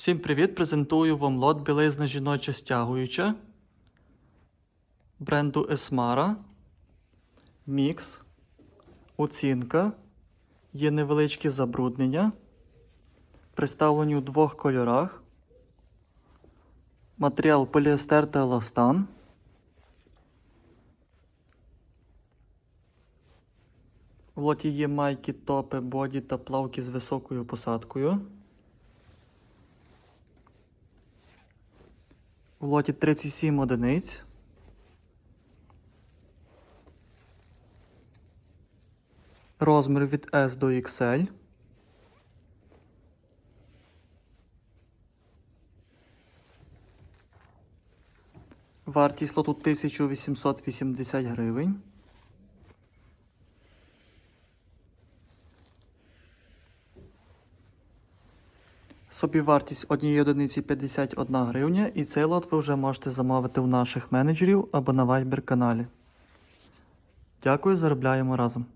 Всім привіт! Презентую вам лот білизна жіноча стягуюча бренду Esmara. Мікс. Оцінка. Є невеличкі забруднення. Представлені у двох кольорах. Матеріал поліестер та еластан. В лоті є майки, топи, боді та плавки з високою посадкою. В лоті 37 одиниць. Розмір від S до XL. Вартість лоту 1880 гривень. Собівартість однієї одиниці 51 гривня, і цей лот ви вже можете замовити у наших менеджерів або на Viber каналі. Дякую, заробляємо разом.